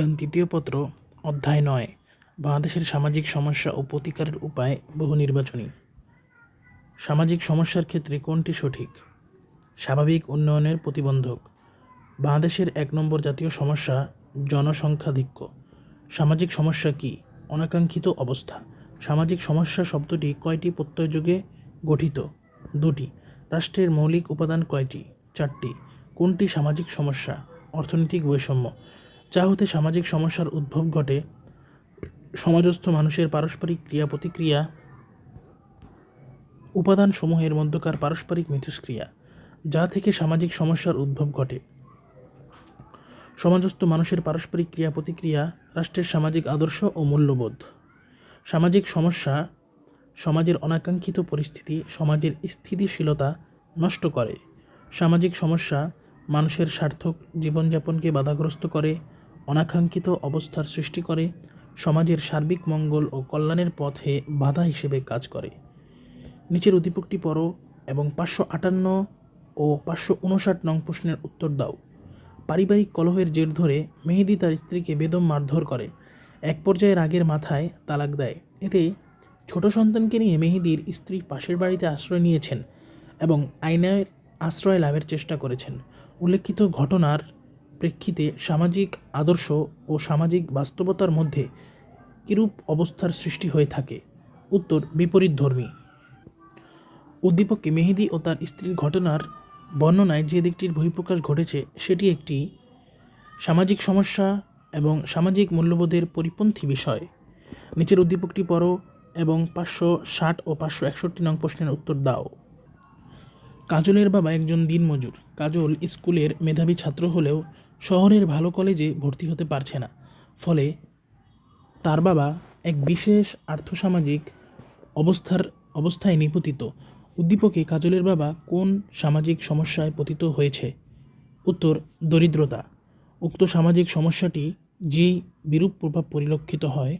গান তৃতীয় পত্র, অধ্যায় নয়, বাংলাদেশের সামাজিক সমস্যা ও প্রতিকারের উপায় বহু নির্বাচনী। সামাজিক সমস্যার ক্ষেত্রে কোনটি সঠিক? স্বাভাবিক উন্নয়নের প্রতিবন্ধক। বাংলাদেশের এক নম্বর জাতীয় সমস্যা জনসংখ্যাধিক্য সামাজিক সমস্যা কি? অনাকাঙ্ক্ষিত অবস্থা। সামাজিক সমস্যা শব্দটি কয়টি প্রত্যয়যোগে গঠিত? দুটি। রাষ্ট্রের মৌলিক উপাদান কয়টি? চারটি। কোনটি সামাজিক সমস্যা? অর্থনৈতিক বৈষম্য। যা হতে সামাজিক সমস্যার উদ্ভব ঘটে, সমাজস্থ মানুষের পারস্পরিক ক্রিয়া প্রতিক্রিয়া উপাদানসমূহের মধ্যকার পারস্পরিক মিথস্ক্রিয়া, যা থেকে সামাজিক সমস্যার উদ্ভব ঘটে। সমাজস্থ মানুষের পারস্পরিক ক্রিয়া প্রতিক্রিয়া রাষ্ট্রের সামাজিক আদর্শ ও মূল্যবোধ। সামাজিক সমস্যা সমাজের অনাকাঙ্ক্ষিত পরিস্থিতি, সমাজের স্থিতিশীলতা নষ্ট করে। সামাজিক সমস্যা মানুষের সার্থক জীবনযাপনকে বাধাগ্রস্ত করে অনাকাঙ্ক্ষিত অবস্থার সৃষ্টি করে, সমাজের সার্বিক মঙ্গল ও কল্যাণের পথে বাধা হিসেবে কাজ করে। নিচের উদ্দীপকটি পড়ো এবং পাঁচশো আটান্ন ও পাঁচশো উনষাট নং প্রশ্নের উত্তর দাও। পারিবারিক কলহের জের ধরে মেহেদি তার স্ত্রীকে বেদম মারধর করে। এক পর্যায়ে রাগের মাথায় তালাক দেয়। এতে ছোট সন্তানকে নিয়ে মেহেদির স্ত্রী পাশের বাড়িতে আশ্রয় নিয়েছেন এবং আইনের আশ্রয় লাভের চেষ্টা করেছেন। উল্লেখিত ঘটনার প্রেক্ষিতে সামাজিক আদর্শ ও সামাজিক বাস্তবতার মধ্যে কিরূপ অবস্থার সৃষ্টি হয়ে থাকে? উত্তর, বিপরীত ধর্মী। উদ্দীপককে মেহেদি ও তার স্ত্রীর ঘটনার বর্ণনায় যে দিকটির বহিঃপ্রকাশ ঘটেছে, সেটি একটি সামাজিক সমস্যা এবং সামাজিক মূল্যবোধের পরিপন্থী বিষয়। নিচের উদ্দীপকটি পড়ো এবং পাঁচশো ষাট ও পাঁচশো একষট্টি নং প্রশ্নের উত্তর দাও। কাজলের বাবা একজন দিনমজুর। কাজল স্কুলের মেধাবী ছাত্র হলেও শহরের ভালো কলেজে ভর্তি হতে পারছে না। ফলে তার বাবা এক বিশেষ আর্থসামাজিক অবস্থার অবস্থায় নিপতিত। উদ্দীপকে কাজলের বাবা কোন সামাজিক সমস্যায় পতিত হয়েছে? উত্তর, দরিদ্রতা। উক্ত সামাজিক সমস্যাটি যেই বিরূপ প্রভাব পরিলক্ষিত হয়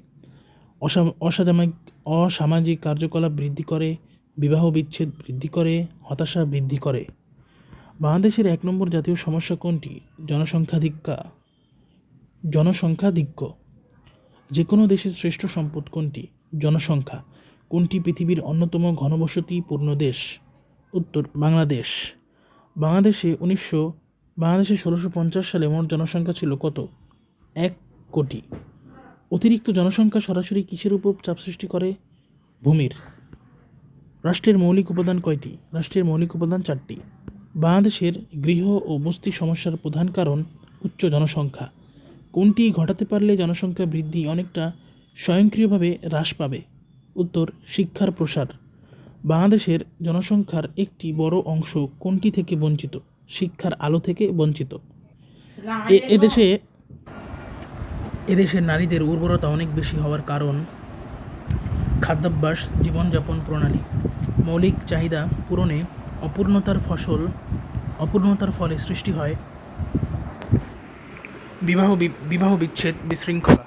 অসা- অসামাজিক অসামাজিক কার্যকলাপ বৃদ্ধি করে, বিবাহ বিচ্ছেদ বৃদ্ধি করে, হতাশা বৃদ্ধি করে। বাংলাদেশের এক নম্বর জাতীয় সমস্যা কোনটি? জনসংখ্যাধিক্যা। জনসংখ্যাধিক্য। যে কোনো দেশের শ্রেষ্ঠ সম্পদ কোনটি? জনসংখ্যা। কোনটি পৃথিবীর অন্যতম ঘনবসতিপূর্ণ দেশ? উত্তর, বাংলাদেশ। বাংলাদেশে উনিশশো, বাংলাদেশে ষোলোশো পঞ্চাশ সালে মোট জনসংখ্যা ছিল কত? এক কোটি। অতিরিক্ত জনসংখ্যা সরাসরি কিসের উপর চাপ সৃষ্টি করে? ভূমির। রাষ্ট্রের মৌলিক উপাদান কয়টি? রাষ্ট্রের মৌলিক উপাদান চারটি। বাংলাদেশের গৃহ ও বস্তি সমস্যার প্রধান কারণ উচ্চ জনসংখ্যা। কোনটি ঘটাতে পারলে জনসংখ্যা বৃদ্ধি অনেকটা স্বয়ংক্রিয়ভাবে হ্রাস পাবে? উত্তর, শিক্ষার প্রসার। বাংলাদেশের জনসংখ্যার একটি বড় অংশ কোনটি থেকে বঞ্চিত? শিক্ষার আলো থেকে বঞ্চিত। এদেশে এদেশের নারীদের উর্বরতা অনেক বেশি হওয়ার কারণ খাদ্যাভ্যাস, জীবনযাপন প্রণালী। মৌলিক চাহিদা পূরণে অপূর্ণতার ফসল, অপূর্ণতার ফলে সৃষ্টি হয় বিবাহ বিবাহ বিচ্ছেদ বিশৃঙ্খলা।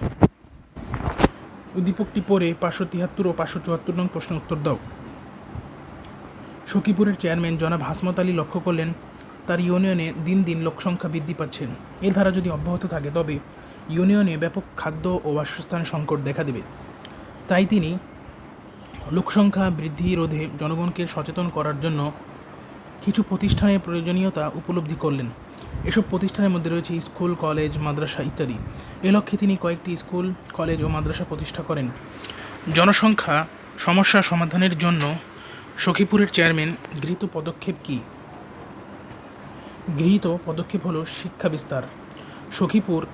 উদ্দীপকটি পড়ে পাঁচশো তিয়াত্তর ও পাঁচশো চুয়াত্তর নং প্রশ্নের উত্তর দাও। সখীপুরের চেয়ারম্যান জনাব হাসমত আলী লক্ষ্য করলেন, তার ইউনিয়নে দিন দিন লোকসংখ্যা বৃদ্ধি পাচ্ছেন এর ধারা যদি অব্যাহত থাকে, তবে ইউনিয়নে ব্যাপক খাদ্য ও বাসস্থানের সংকট দেখা দেবে। তাই তিনি লোকসংখ্যা বৃদ্ধি রোধে জনগণকে সচেতন করার জন্য কিছু প্রতিষ্ঠানের প্রয়োজনীয়তা উপলব্ধি করলেন। এসব প্রতিষ্ঠানের মধ্যে রয়েছে স্কুল, কলেজ, মাদ্রাসা ইত্যাদি। এ লক্ষ্যে তিনি কয়েকটি স্কুল, কলেজ ও মাদ্রাসা প্রতিষ্ঠা করেন। জনসংখ্যা সমস্যা সমাধানের জন্য সখীপুরের চেয়ারম্যান গৃহীত পদক্ষেপ কী? গৃহীত পদক্ষেপ হলো শিক্ষা বিস্তার। সখীপুর,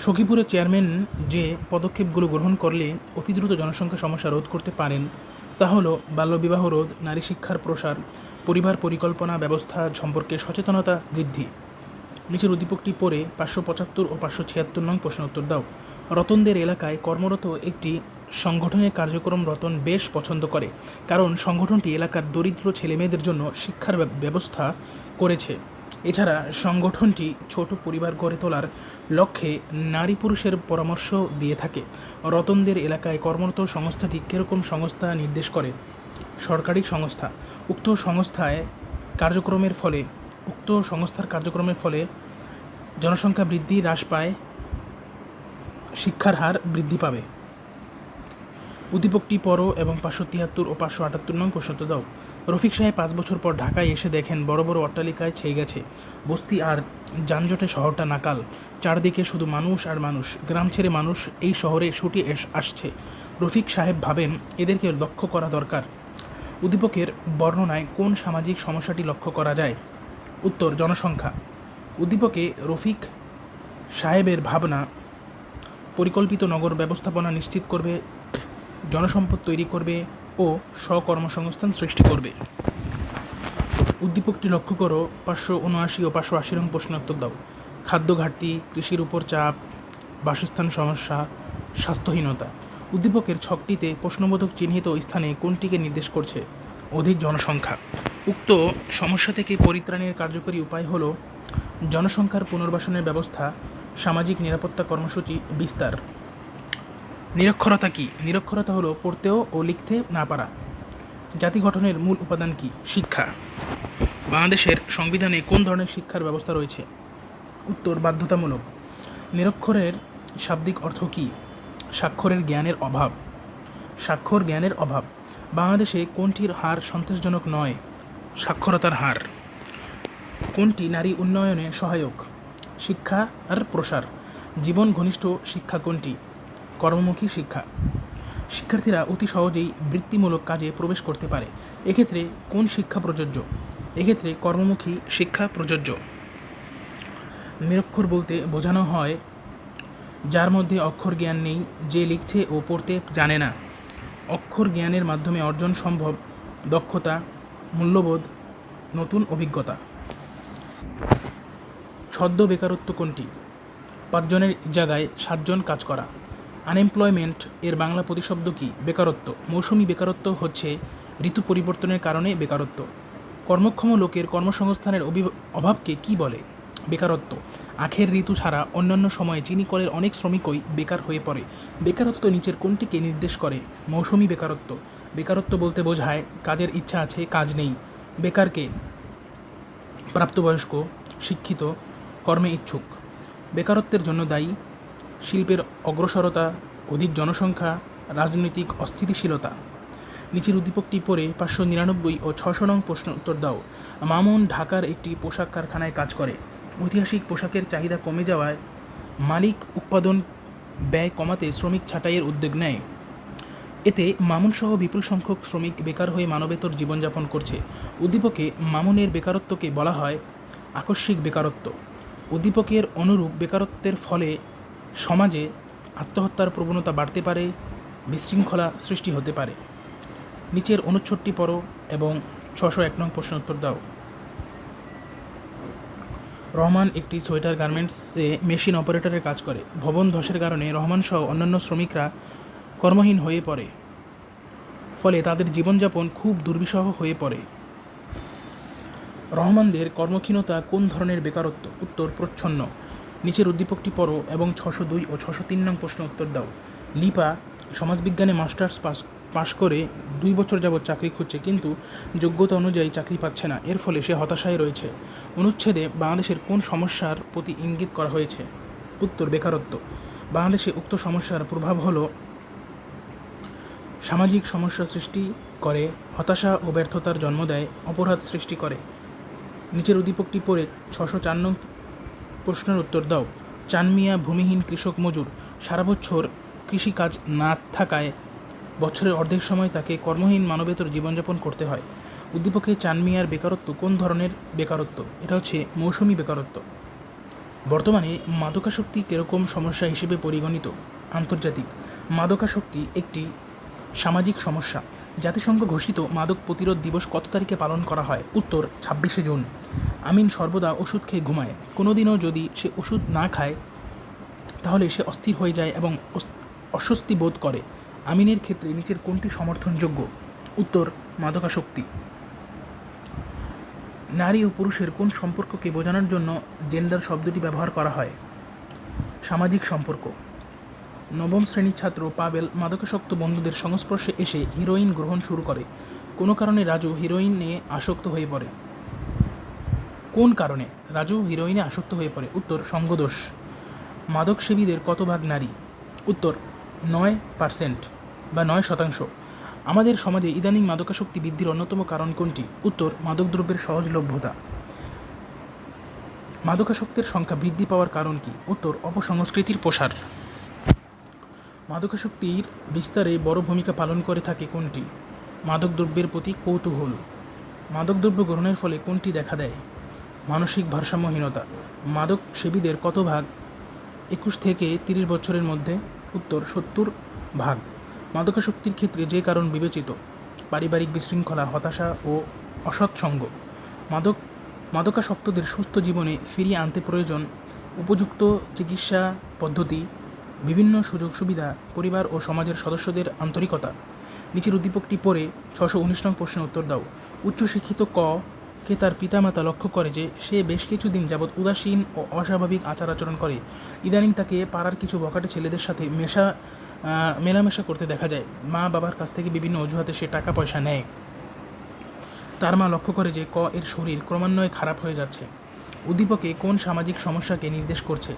সখীপুরের চেয়ারম্যান যে পদক্ষেপগুলো গ্রহণ করলে অতি দ্রুত জনসংখ্যা সমস্যা রোধ করতে পারেন, তা হলো বাল্যবিবাহ রোধ, নারী শিক্ষার প্রসার পরিবার পরিকল্পনা ব্যবস্থা সম্পর্কে সচেতনতা বৃদ্ধি। নিচের উদ্দীপকটি পড়ে পাঁচশো পঁচাত্তর ও পাঁচশো ছিয়াত্তর নং প্রশ্ন উত্তর দাও। রতনদের এলাকায় কর্মরত একটি সংগঠনের কার্যক্রম রতন বেশ পছন্দ করে, কারণ সংগঠনটি এলাকার দরিদ্র ছেলেমেয়েদের জন্য শিক্ষার ব্যবস্থা করেছে। এছাড়া সংগঠনটি ছোট পরিবার গড়ে তোলার লক্ষ্যে নারী পুরুষের পরামর্শ দিয়ে থাকে। রতনদের এলাকায় কর্মরত সংস্থাটি কীরকম সংস্থা নির্দেশ করে? সরকারি সংস্থা। উক্ত সংস্থায় কার্যক্রমের ফলে, উক্ত সংস্থার কার্যক্রমের ফলে জনসংখ্যা বৃদ্ধি হ্রাস পায়, শিক্ষার হার বৃদ্ধি পাবে। উদ্দীপকটি পর এবং পাঁচশো তিয়াত্তর ও পাঁচশো আটাত্তর নং প্রশ্নোত্তর দাও। রফিক সাহেব পাঁচ বছর পর ঢাকায় এসে দেখেন বড় বড় অট্টালিকায় ছেয়ে গেছে। বস্তি আর যানজটে শহরটা নাকাল। চারদিকে শুধু মানুষ আর মানুষ। গ্রাম ছেড়ে মানুষ এই শহরে ছুটে আসছে। রফিক সাহেব ভাবেন, এদেরকে লক্ষ্য করা দরকার। উদ্দীপকের বর্ণনায় কোন সামাজিক সমস্যাটি লক্ষ্য করা যায়? উত্তর, জনসংখ্যা। উদ্দীপকে রফিক সাহেবের ভাবনা, পরিকল্পিত নগর ব্যবস্থাপনা নিশ্চিত করবে, জনসম্পদ তৈরি করবে ও স্বকর্মসংস্থান সৃষ্টি করবে। উদ্দীপকটি লক্ষ্য করো, পাঁচশো উনআশি ও পাঁচশো আশি রং প্রশ্নোত্তর দাও। খাদ্য ঘাটতি, কৃষির উপর চাপ, বাসস্থান সমস্যা, স্বাস্থ্যহীনতা। উদ্দীপকের ছকটিতে প্রশ্নবোধক চিহ্নিত স্থানে কোনটিকে নির্দেশ করছে? অধিক জনসংখ্যা। উক্ত সমস্যা থেকে পরিত্রাণের কার্যকরী উপায় হল জনসংখ্যার পুনর্বাসনের ব্যবস্থা, সামাজিক নিরাপত্তা কর্মসূচি বিস্তার। নিরক্ষরতা কি? নিরক্ষরতা হলো পড়তেও ও লিখতে না পারা। জাতি গঠনের মূল উপাদান কি? শিক্ষা। বাংলাদেশের সংবিধানে কোন ধরনের শিক্ষার ব্যবস্থা রয়েছে? উত্তর বাধ্যতামূলক। নিরক্ষরের শাব্দিক অর্থ কী? স্বাক্ষরের জ্ঞানের অভাব। স্বাক্ষর জ্ঞানের অভাব। বাংলাদেশে কোনটির হার সন্তোষজনক নয়? সাক্ষরতার হার। কোনটি নারী উন্নয়নে সহায়ক? শিক্ষা আর প্রসার। জীবন ঘনিষ্ঠ শিক্ষা কোনটি? কর্মমুখী শিক্ষা। শিক্ষার্থীরা অতি সহজেই বৃত্তিমূলক কাজে প্রবেশ করতে পারে। এক্ষেত্রে কোন শিক্ষা প্রযোজ্য? এক্ষেত্রে কর্মমুখী শিক্ষা প্রযোজ্য। নিরক্ষর বলতে বোঝানো হয় যার মধ্যে অক্ষর জ্ঞান নেই, যে লিখতে ও পড়তে জানে না। অক্ষর জ্ঞানের মাধ্যমে অর্জন সম্ভব, দক্ষতা, মূল্যবোধ, নতুন অভিজ্ঞতা। ছদ্ম বেকারত্ব কোনটি? পাঁচজনের জায়গায় সাতজন কাজ করা। আনএমপ্লয়মেন্ট এর বাংলা প্রতিশব্দ কি? বেকারত্ব। মৌসুমি বেকারত্ব হচ্ছে ঋতু পরিবর্তনের কারণে বেকারত্ব। কর্মক্ষম লোকের কর্মসংস্থানের অভি- অভাবকে কি বলে? বেকারত্ব। আখের ঋতু ছাড়া অন্যান্য সময়ে চিনি কলের অনেক শ্রমিকই বেকার হয়ে পড়ে। বেকারত্ব নিচের কোনটিকে নির্দেশ করে? মৌসুমি বেকারত্ব। বেকারত্ব বলতে বোঝায় কাজের ইচ্ছা আছে, কাজ নেই। বেকারকে প্রাপ্তবয়স্ক, শিক্ষিত, কর্মে ইচ্ছুক। বেকারত্বের জন্য দায়ী, শিল্পের অগ্রসরতা, অধিক জনসংখ্যা, রাজনৈতিক অস্থিতিশীলতা। নিচের উদ্দীপকটি পড়ে পাঁচশো নিরানব্বই ও ছশো নং প্রশ্ন উত্তর দাও। মামুন ঢাকার একটি পোশাক কারখানায় কাজ করে। ঐতিহাসিক পোশাকের চাহিদা কমে যাওয়ায় মালিক উৎপাদন ব্যয় কমাতে শ্রমিক ছাঁটাইয়ের উদ্যোগ নেয়। এতে মামুনসহ বিপুল সংখ্যক শ্রমিক বেকার হয়ে মানবেতর জীবনযাপন করছে। উদ্দীপকে মামুনের বেকারত্বকে বলা হয় আকস্মিক বেকারত্ব। উদ্দীপকের অনুরূপ বেকারত্বের ফলে সমাজে আত্মহত্যার প্রবণতা বাড়তে পারে, বিশৃঙ্খলা সৃষ্টি হতে পারে। নিচের অনুচ্ছেদটি পড়ো এবং ছশো এক নং প্রশ্ন উত্তর দাও। রহমান একটি সোয়েটার গার্মেন্টসে মেশিন অপারেটরের কাজ করে। ভবন ধসের কারণে রহমান সহ অন্যান্য শ্রমিকরা কর্মহীন হয়ে পড়ে। ফলে তাদের জীবনযাপন খুব দুর্বিষহ হয়ে পড়ে। রহমানদের কর্মক্ষীণতা কোন ধরনের বেকারত্ব? উত্তর, প্রচ্ছন্ন। নিচের উদ্দীপকটি পড়ো এবং ছশো দুই ও ছশো তিন নং প্রশ্ন উত্তর দাও। লিপা, সমাজবিজ্ঞানে মাস্টার্স পাস পাশ করে দুই বছর যাবৎ চাকরি খুঁজছে, কিন্তু যোগ্যতা অনুযায়ী চাকরি পাচ্ছে না। এর ফলে সে হতাশায় রয়েছে। অনুচ্ছেদে বাংলাদেশের কোন সমস্যার প্রতি ইঙ্গিত করা হয়েছে? উত্তর, বেকারত্ব। বাংলাদেশে উক্ত সমস্যার প্রভাব হলো সামাজিক সমস্যা সৃষ্টি করে, হতাশা ও ব্যর্থতার জন্ম দেয়, অপরাধ সৃষ্টি করে। নিচের উদ্দীপকটি পড়ে ছশো চার নং প্রশ্নের উত্তর দাও। চানমিয়া ভূমিহীন কৃষক মজুর। সারা বছর কৃষিকাজ না থাকায় বছরের অর্ধেক সময় তাকে কর্মহীন মানবেতর জীবনযাপন করতে হয়। উদ্দীপকে চানমিয়ার বেকারত্ব কোন ধরনের বেকারত্ব? এটা হচ্ছে মৌসুমি বেকারত্ব। বর্তমানে মাদকাসক্তি কীরকম সমস্যা হিসেবে পরিগণিত? আন্তর্জাতিক। মাদকাসক্তি একটি সামাজিক সমস্যা। জাতিসংঘ ঘোষিত মাদক প্রতিরোধ দিবস কত তারিখে পালন করা হয়? উত্তর, ছাব্বিশে জুন। আমিন সর্বদা ওষুধ খেয়ে ঘুমায়। কোনোদিনও যদি সে ওষুধ না খায়, তাহলে সে অস্থির হয়ে যায় এবং অস্বস্তি বোধ করে। আমিনের ক্ষেত্রে নিচের কোনটি সমর্থনযোগ্য? উত্তর, মাদকাসক্তি। নারী ও পুরুষের কোন সম্পর্ককে বোঝানোর জন্য জেন্ডার শব্দটি ব্যবহার করা হয়? সামাজিক সম্পর্ক। নবম শ্রেণির ছাত্র পাবেল মাদকাসক্ত বন্ধুদের সংস্পর্শে এসে হিরোইন গ্রহণ শুরু করে। কোনো কারণে রাজু হিরোইনে আসক্ত হয়ে পড়ে। কোন কারণে রাজু হিরোইনে আসক্ত হয়ে পড়ে? উত্তর, সঙ্গদোষ। মাদক সেবীদের কত ভাগ নারী? উত্তর, নয় পার্সেন্ট। বা নয় শতাংশ। আমাদের সমাজে ইদানিং মাদকাসক্তি বৃদ্ধির অন্যতম কারণ কোনটি? উত্তর, মাদকদ্রব্যের সহজলভ্যতা। মাদকাসক্তের সংখ্যা বৃদ্ধি পাওয়ার কারণ কি? উত্তর, অপসংস্কৃতির প্রসার। মাদকাসক্তির বিস্তারে বড় ভূমিকা পালন করে থাকে কোনটি? মাদকদ্রব্যের প্রতি কৌতূহল। মাদকদ্রব্য গ্রহণের ফলে কোনটি দেখা দেয়? মানসিক ভারসাম্যহীনতা। মাদক সেবীদের কত ভাগ? একুশ থেকে তিরিশ বছরের মধ্যে। উত্তর, সত্তর ভাগ। মাদকাসক্তির ক্ষেত্রে যে কারণ বিবেচিত, পারিবারিক বিশৃঙ্খলা, হতাশা ও অসৎসঙ্গ মাদক, মাদকাসক্তদের সুস্থ জীবনে ফিরিয়ে আনতে প্রয়োজন উপযুক্ত চিকিৎসা পদ্ধতি, বিভিন্ন সুযোগ সুবিধা, পরিবার ও সমাজের সদস্যদের আন্তরিকতা। নিচের উদ্দীপকটি পড়ে ছশো উনিশ নং প্রশ্নের উত্তর দাও। উচ্চশিক্ষিত ক কে তার পিতামাতা লক্ষ্য করে যে সে বেশ কিছুদিন যাবৎ উদাসীন ও অস্বাভাবিক আচার আচরণ করে। ইদানিং তাকে পাড়ার কিছু বকাটে ছেলেদের সাথে মেশা মেলামেশা করতে দেখা যায়। মা বাবার কাছ থেকে বিভিন্ন অজুহাতে সে টাকা পয়সা নেয়। তার মা লক্ষ্য করে যে ক এর শরীর ক্রমান্বয়ে খারাপ হয়ে যাচ্ছে। উদ্দীপকে কোন সামাজিক সমস্যাকে নির্দেশ করছে?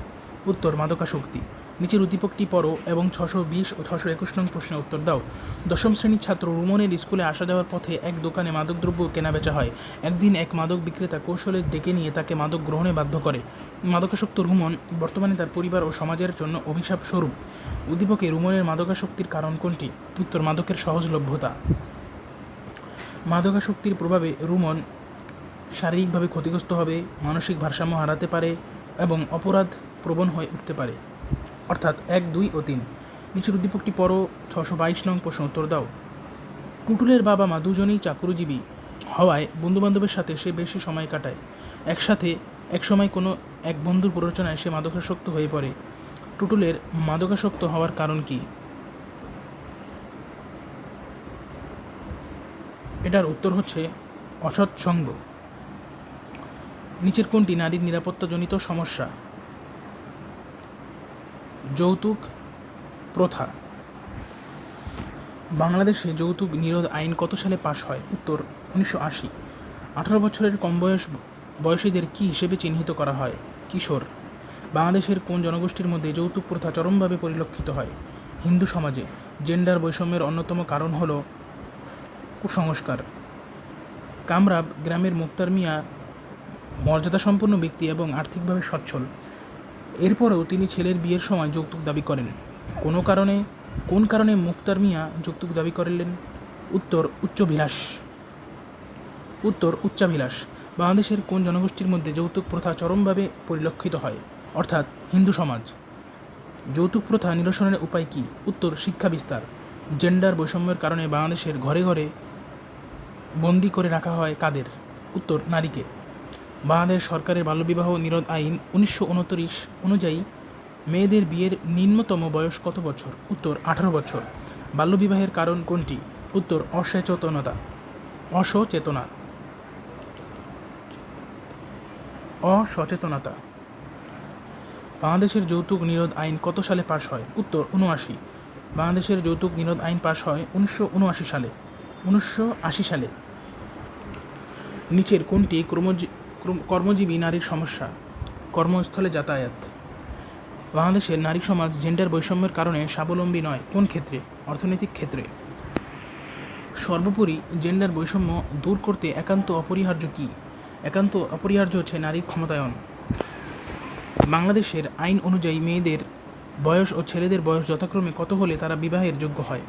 উত্তর, মাদকাসক্তি। নিচের উদ্দীপকটি পড়ো এবং ছশো বিশ ও ছশো একুশ নং প্রশ্নের উত্তর দাও। দশম শ্রেণির ছাত্র রুমনের স্কুলে আসা যাওয়ার পথে এক দোকানে মাদকদ্রব্য কেনাবেচা হয়। একদিন এক মাদক বিক্রেতা কৌশলে ডেকে নিয়ে তাকে মাদক গ্রহণে বাধ্য করে। মাদকাসক্ত রুমন বর্তমানে তার পরিবার ও সমাজের জন্য অভিশাপ স্বরূপ। উদ্দীপকে রুমনের মাদকাসক্তির কারণ কোনটি? উত্তর, মাদকের সহজলভ্যতা। মাদকাসক্তির প্রভাবে রুমন শারীরিকভাবে ক্ষতিগ্রস্ত হবে, মানসিক ভারসাম্য হারাতে পারে এবং অপরাধ প্রবণ হয়ে উঠতে পারে। অর্থাৎ এক, দুই ও তিন। নিচের উদ্দীপকটি পরও ছশো বাইশ নং প্রশ্ন উত্তর দাও। টুটুলের বাবা মা দুজনেই চাকুরিজীবী হওয়ায় বন্ধুবান্ধবের সাথে সে বেশি সময় কাটায়। একসাথে একসময় কোনো এক বন্ধুর প্ররোচনায় সে মাদকাসক্ত হয়ে পড়ে। টুটুলের মাদকাসক্ত হওয়ার কারণ কি? এটার উত্তর হচ্ছে অসৎ সঙ্গ। নিচের কোনটি নারীর নিরাপত্তাজনিত সমস্যা? যৌতুক, প্রথা। বাংলাদেশে যৌতুক নিরোধ আইন কত সালে পাশ হয়? উত্তর, উনিশশো আশি। আঠারো বছরের কম বয়স বয়সীদের কী হিসেবে চিহ্নিত করা হয়? কিশোর। বাংলাদেশের কোন জনগোষ্ঠীর মধ্যে যৌতুক প্রথা চরমভাবে পরিলক্ষিত হয়? হিন্দু সমাজে জেন্ডার বৈষম্যের অন্যতম কারণ হল কুসংস্কার। কামরাব গ্রামের মুক্তার মিয়া মর্যাদাসম্পন্ন ব্যক্তি এবং আর্থিকভাবে সচ্ছল। এরপরেও তিনি ছেলের বিয়ের সময় যৌতুক দাবি করেন। কোনো কারণে, কোন কারণে মুক্তার মিয়া যৌতুক দাবি করলেন? উত্তর উচ্চবিলাস উত্তর উচ্চাভিলাষ। বাংলাদেশের কোন জনগোষ্ঠীর মধ্যে যৌতুক প্রথা চরমভাবে পরিলক্ষিত হয়? অর্থাৎ হিন্দু সমাজ। যৌতুক প্রথা নিরসনের উপায় কী? উত্তর, শিক্ষা বিস্তার। জেন্ডার বৈষম্যের কারণে বাংলাদেশের ঘরে ঘরে বন্দি করে রাখা হয় কাদের? উত্তর, নারীকে। বাংলাদেশ সরকারের বাল্যবিবাহ নিরোধ আইন উনিশশো উনত্রিশ অনুযায়ী মেয়েদের বিয়ের নিম্নতম বয়স কত বছর? উত্তর, আঠারো বছর। বাল্যবিবাহের কারণ কোনটি? উত্তর, অসচেতনতা। অসচেতনা। অসচেতনতা। বাংলাদেশের যৌতুক নিরোধ আইন কত সালে পাশ হয়? উত্তর উনআশি বাংলাদেশের যৌতুক নিরোধ আইন পাশ হয় উনিশশো উনআশি সালে। উনিশশো আশি সালে। নিচের কোনটি ক্রমজী- কর্মজীবী নারীর সমস্যা? কর্মস্থলে যাতায়াত। বাংলাদেশের নারী সমাজ জেন্ডার বৈষম্যের কারণে স্বাবলম্বী নয়। কোন ক্ষেত্রে? অর্থনৈতিক ক্ষেত্রে। সর্বোপরি জেন্ডার বৈষম্য দূর করতে একান্ত অপরিহার্য কী? একান্ত অপরিহার্য হচ্ছে নারীর ক্ষমতায়ন। বাংলাদেশের আইন অনুযায়ী মেয়েদের বয়স ও ছেলেদের বয়স যথাক্রমে কত হলে তারা বিবাহের যোগ্য হয়?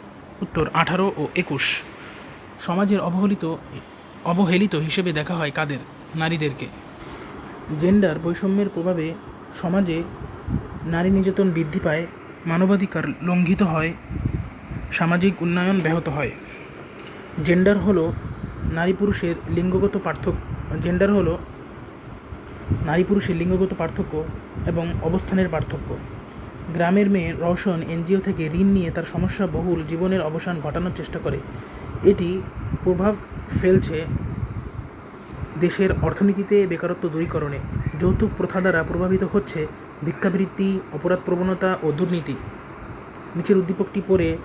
উত্তর, আঠারো ও একুশ। সমাজের অবহেলিত অবহেলিত হিসেবে দেখা হয় কাদের? নারীদেরকে। জেন্ডার বৈষম্যের প্রভাবে সমাজে নারী নির্যাতন বৃদ্ধি পায়, মানবাধিকার লঙ্ঘিত হয়, সামাজিক উন্নয়ন ব্যাহত হয়। জেন্ডার হলো নারী পুরুষের লিঙ্গগত পার্থক্য জেন্ডার হলো নারী পুরুষের লিঙ্গগত পার্থক্য এবং অবস্থানের পার্থক্য। গ্রামের মেয়ে রওশন এনজিও থেকে ঋণ নিয়ে তার সমস্যা বহুল জীবনের অবসান ঘটানোর চেষ্টা করে। এটি প্রভাব ফেলছে দেশের অর্থনীতিতে বেকারত্ব দূরীকরণে। যৌতুক প্রথা দ্বারা প্রভাবিত হচ্ছে ভিক্ষাবৃত্তি, অপরাধ প্রবণতা ও দুর্নীতি। নিচের উদ্দীপকটি পড়ে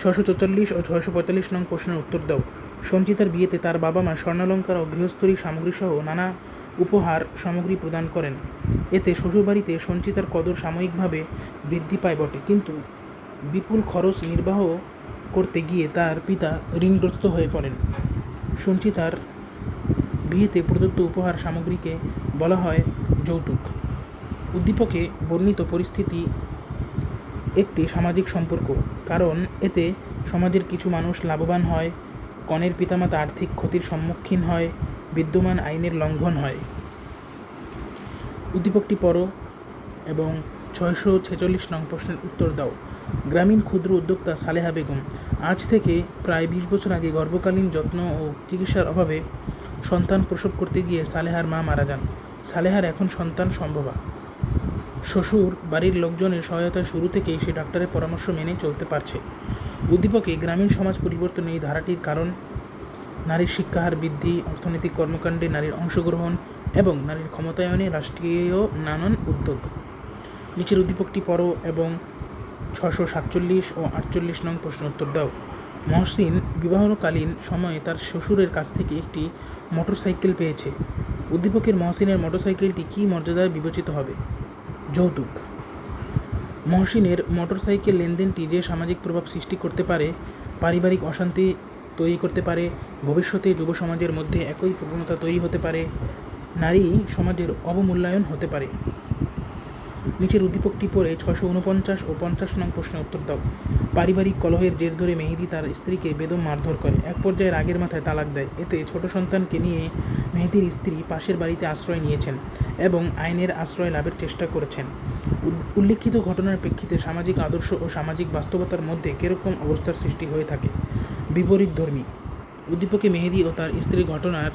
ছশো চৌচল্লিশ ও ছয়শো পঁয়তাল্লিশ নং প্রশ্নের উত্তর দাও। সঞ্চিতার বিয়েতে তার বাবা মা স্বর্ণালঙ্কার ও গৃহস্থলী সামগ্রী সহ নানা উপহার সামগ্রী প্রদান করেন। এতে শ্বশুরবাড়িতে সঞ্চিতার কদর সাময়িকভাবে বৃদ্ধি পায় বটে। কিন্তু বিপুল খরচ নির্বাহ করতে গিয়ে তার পিতা ঋণগ্রস্ত হয়ে পড়েন। সঞ্চিতার বিয়েতে প্রদত্ত উপহার সামগ্রীকে বলা হয় যৌতুক। উদ্দীপকে বর্ণিত পরিস্থিতি একটি সামাজিক সম্পর্ক, কারণ এতে সমাজের কিছু মানুষ লাভবান হয় কনের পিতামাতা আর্থিক ক্ষতির সম্মুখীন হয়, বিদ্যমান আইনের লঙ্ঘন হয়। উদ্দীপকটি পড়ো এবং ছয়শো ছেচল্লিশ নং প্রশ্নের উত্তর দাও। গ্রামীণ ক্ষুদ্র উদ্যোক্তা সালেহা বেগম, আজ থেকে প্রায় বিশ বছর আগে গর্ভকালীন যত্ন ও চিকিৎসার অভাবে সন্তান প্রসব করতে গিয়ে সালেহার মা মারা যান। সালেহার এখন সন্তান সম্ভবা। শ্বশুর, বাড়ির লোকজনের সহায়তা শুরু থেকেই সে ডাক্তারের পরামর্শ মেনে চলতে পারছে। উদ্দীপকে গ্রামীণ সমাজ পরিবর্তনে এই ধারাটির কারণ, নারীর শিক্ষাহার বৃদ্ধি, অর্থনৈতিক কর্মকাণ্ডে নারীর অংশগ্রহণ এবং নারীর ক্ষমতায়নে রাষ্ট্রীয় নানান উদ্যোগ। নিচের উদ্দীপকটি পড়ো এবং ছশো সাতচল্লিশ ও আটচল্লিশ নং প্রশ্ন উত্তর দাও। মহসিন বিবাহকালীন সময়ে তার শ্বশুরের কাছ থেকে একটি মোটরসাইকেল পেয়েছে। উদ্দীপকের মহসিনের মোটরসাইকেলটি কী মর্যাদায় বিবেচিত হবে? যৌতুক। মহসিনের মোটরসাইকেল লেনদেনটি যে সামাজিক প্রভাব সৃষ্টি করতে পারে, পারিবারিক অশান্তি তৈরি করতে পারে, ভবিষ্যতে যুব সমাজের মধ্যে একই প্রবণতা তৈরি হতে পারে, নারী সমাজের অবমূল্যায়ন হতে পারে। নিচের উদ্দীপকটি পড়ে ছশো উনপঞ্চাশ ও পঞ্চাশ নং প্রশ্নের উত্তর দাও। পারিবারিক কলহের জের ধরে মেহেদি তার স্ত্রীকে বেদম মারধর করে। এক পর্যায়ে রাগের মাথায় তালাক দেয়। এতে ছোট সন্তানকে নিয়ে মেহেদির স্ত্রী পাশের বাড়িতে আশ্রয় নিয়েছেন। এবং আইনের আশ্রয় লাভের চেষ্টা করেছেন। উল্লেখিত ঘটনার প্রেক্ষিতে সামাজিক আদর্শ ও সামাজিক বাস্তবতার মধ্যে কীরকম অবস্থার সৃষ্টি হয়ে থাকে। বিপরীত ধর্মী। উদ্দীপকে মেহেদি ও তার স্ত্রীর ঘটনার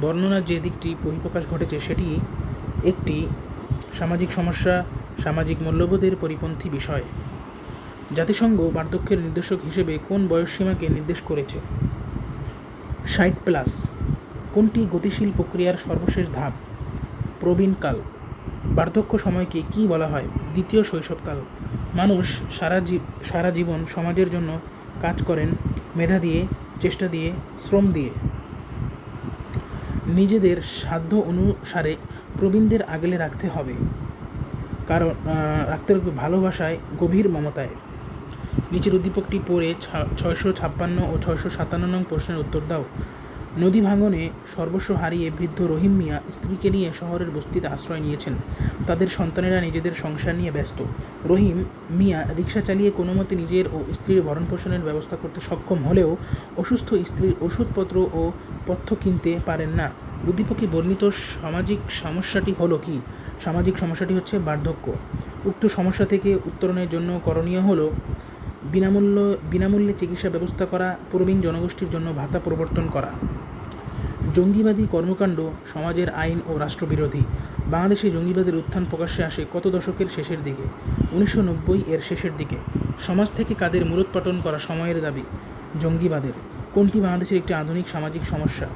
বর্ণনার যে দিকটি বহিঃপ্রকাশ ঘটেছে, সেটি একটি সামাজিক সমস্যা, সামাজিক মূল্যবোধের পরিপন্থী বিষয়। জাতিসংঘ বার্ধক্যের নির্দেশক হিসেবে কোন বয়সসীমাকে নির্দেশ করেছে? ষাট প্লাস। কোনটি গতিশীল প্রক্রিয়ার সর্বশেষ ধাপ? প্রবীণকাল। বার্ধক্য সময়কে কী বলা হয়? দ্বিতীয় শৈশবকাল। মানুষ সারা জী- সারা জীবন সমাজের জন্য কাজ করেন, মেধা দিয়ে, চেষ্টা দিয়ে, শ্রম দিয়ে। নিজেদের সাধ্য অনুসারে প্রবীণদের আগলে রাখতে হবে। কারণ রাখতে হবে ভালোবাসায় গভীর মমতায়। নিচের উদ্দীপকটি পড়ে ছয়শো ছাপ্পান্ন ও ছয়শো সাতান্ন নং প্রশ্নের উত্তর দাও। নদী ভাঙনে সর্বস্ব হারিয়ে বৃদ্ধ রহিম মিয়া স্ত্রীকে নিয়ে শহরের বস্তিতে আশ্রয় নিয়েছেন। তাদের সন্তানেরা নিজেদের সংসার নিয়ে ব্যস্ত। রহিম মিয়া রিক্সা চালিয়ে কোনো মতে নিজের ও স্ত্রীর ভরণ পোষণের ব্যবস্থা করতে সক্ষম হলেও অসুস্থ স্ত্রীর ওষুধপত্র ও পথ্য কিনতে পারেন না। উদ্দীপকে বর্ণিত সামাজিক সমস্যাটি হলো কি? সামাজিক সমস্যাটি হচ্ছে বার্ধক্য। উক্ত সমস্যা থেকে উত্তরণের জন্য করণীয় হলো বিনামূল্য বিনামূল্যে চিকিৎসা ব্যবস্থা করা, প্রবীণ জনগোষ্ঠীর জন্য ভাতা প্রবর্তন করা। জঙ্গিবাদী কর্মকাণ্ড, সমাজের আইন ও রাষ্ট্রবিরোধী। বাংলাদেশে জঙ্গিবাদের উত্থান প্রকাশ্যে আসে কত দশকের শেষের দিকে? উনিশশো নব্বই এর শেষের দিকে। সমাজ থেকে কাদের মূলোৎপাটন করা সময়ের দাবি? জঙ্গিবাদের। কোনটি বাংলাদেশের একটি আধুনিক সামাজিক সমস্যা?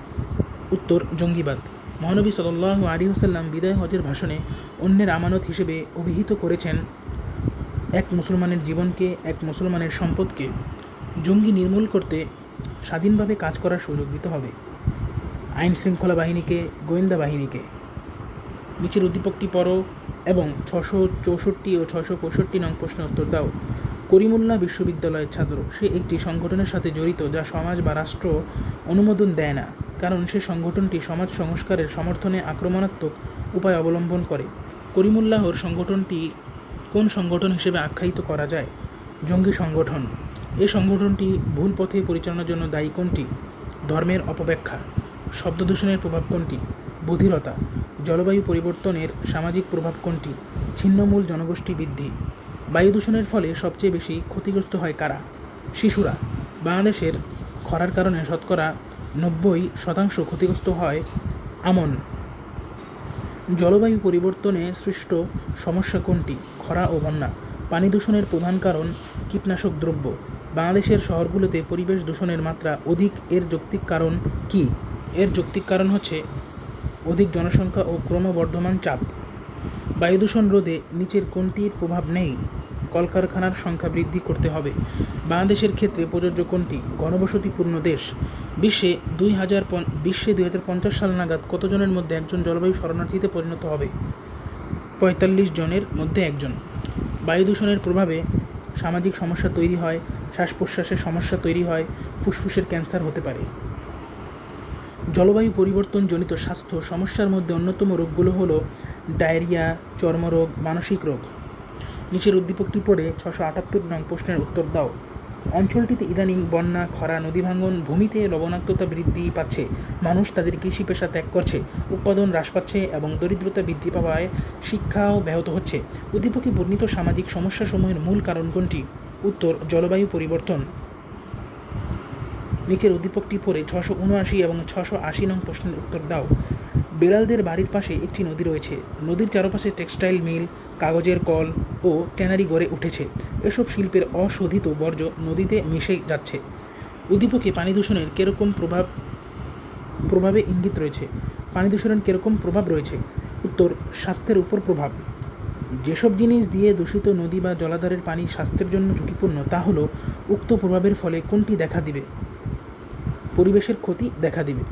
উত্তর, জঙ্গিবাদ। মহানবী সাল্লাহ আলী হোসাল্লাম বিদায় হজের ভাষণে অন্যের আমানত হিসেবে অভিহিত করেছেন, এক মুসলমানের জীবনকে, এক মুসলমানের সম্পদকে জঙ্গি নির্মূল করতে স্বাধীনভাবে কাজ করার সুযোগ দিতে হবে। আইন শৃঙ্খলা বাহিনীকে, গোয়েন্দা বাহিনীকে। নিচের উদ্দীপকটি পড়ো এবং ছশো চৌষট্টি ও ছশো পঁয়ষট্টি নং প্রশ্নের উত্তর দাও। করিমুল্লাহ বিশ্ববিদ্যালয়ের ছাত্র। সে একটি সংগঠনের সাথে জড়িত যা সমাজ বা রাষ্ট্র অনুমোদন দেয় না, কারণ সে সংগঠনটি সমাজ সংস্কারের সমর্থনে আক্রমণাত্মক উপায় অবলম্বন করে। করিমুল্লাহর সংগঠনটি কোন সংগঠন হিসেবে আখ্যায়িত করা যায়? জঙ্গি সংগঠন। এই সংগঠনটি ভুল পথে পরিচালনার জন্য দায়ী কোনটি? ধর্মের অপব্যাখ্যা। শব্দ দূষণের প্রভাব কোনটি? বধিরতা, জলবায়ু পরিবর্তনের সামাজিক প্রভাব কোনটি? ছিন্নমূল জনগোষ্ঠী বৃদ্ধি, বায়ু দূষণের ফলে সবচেয়ে বেশি ক্ষতিগ্রস্ত হয় কারা? শিশুরা, বাংলাদেশের খরার কারণে শতকরা নব্বই শতাংশ ক্ষতিগ্রস্ত হয় আমন। জলবায়ু পরিবর্তনে সৃষ্ট সমস্যা কোনটি? খরা ও বন্যা, পানি দূষণের প্রধান কারণ কীটনাশক দ্রব্য। বাংলাদেশের শহরগুলোতে পরিবেশ দূষণের মাত্রা অধিক, এর যৌক্তিক কারণ কি? এর যৌক্তিক কারণ হচ্ছে অধিক জনসংখ্যা ও ক্রমবর্ধমান চাপ। বায়ু দূষণ রোধে নিচের কোনটির প্রভাব নেই? কলকারখানার সংখ্যা বৃদ্ধি করতে হবে। বাংলাদেশের ক্ষেত্রে প্রযোজ্য কোনটি? ঘনবসতিপূর্ণ দেশ। বিশ্বে দুই হাজার বিশ্বে দুই হাজার পঞ্চাশ সাল নাগাদ কতজনের মধ্যে একজন জলবায়ু শরণার্থীতে পরিণত হবে? পঁয়তাল্লিশ জনের মধ্যে একজন। বায়ু দূষণের প্রভাবে সামাজিক সমস্যা তৈরি হয় শ্বাস প্রশ্বাসের সমস্যা তৈরি হয়, ফুসফুসের ক্যান্সার হতে পারে। জলবায়ু পরিবর্তনজনিত স্বাস্থ্য সমস্যার মধ্যে অন্যতম রোগগুলো হলো ডায়রিয়া, চর্মরোগ, মানসিক রোগ। নিচের উদ্দীপকটি পড়ে ছশো আটাত্তর নং প্রশ্নের উত্তর দাও। অঞ্চলটিতে ইদানিং বন্যা, খরা, নদী ভাঙন, ভূমিতে লবণাক্ততা বৃদ্ধি পাচ্ছে। মানুষ তাদের কৃষি পেশা ত্যাগ করছে, উৎপাদন হ্রাস পাচ্ছে এবং দরিদ্রতা বৃদ্ধি পাওয়ায় শিক্ষাও ব্যাহত হচ্ছে। উদ্দীপকে বর্ণিত সামাজিক সমস্যাসমূহের মূল কারণ কোনটি? উত্তর, জলবায়ু পরিবর্তন। নিচের উদ্দীপকটি পড়ে ছশো উনআশি এবং ছশো আশি নং প্রশ্নের উত্তর দাও। বেড়ালদের বাড়ির পাশে একটি নদী রয়েছে। নদীর চারপাশে টেক্সটাইল মিল, কাগজের কল ও ট্যানারি গড়ে উঠেছে। এসব শিল্পের অশোধিত বর্জ্য নদীতে মিশে যাচ্ছে। উদ্দীপকে পানি দূষণের কীরকম প্রভাব, প্রভাবে ইঙ্গিত রয়েছে? পানি দূষণের কীরকম প্রভাব রয়েছে? উত্তর, স্বাস্থ্যের উপর প্রভাব। যেসব জিনিস দিয়ে দূষিত নদী বা জলাধারের পানি স্বাস্থ্যের জন্য ঝুঁকিপূর্ণ, তা হলো উক্ত প্রভাবের ফলে কোনটি দেখা দিবে? পরিবেশের ক্ষতি দেখা দিবে।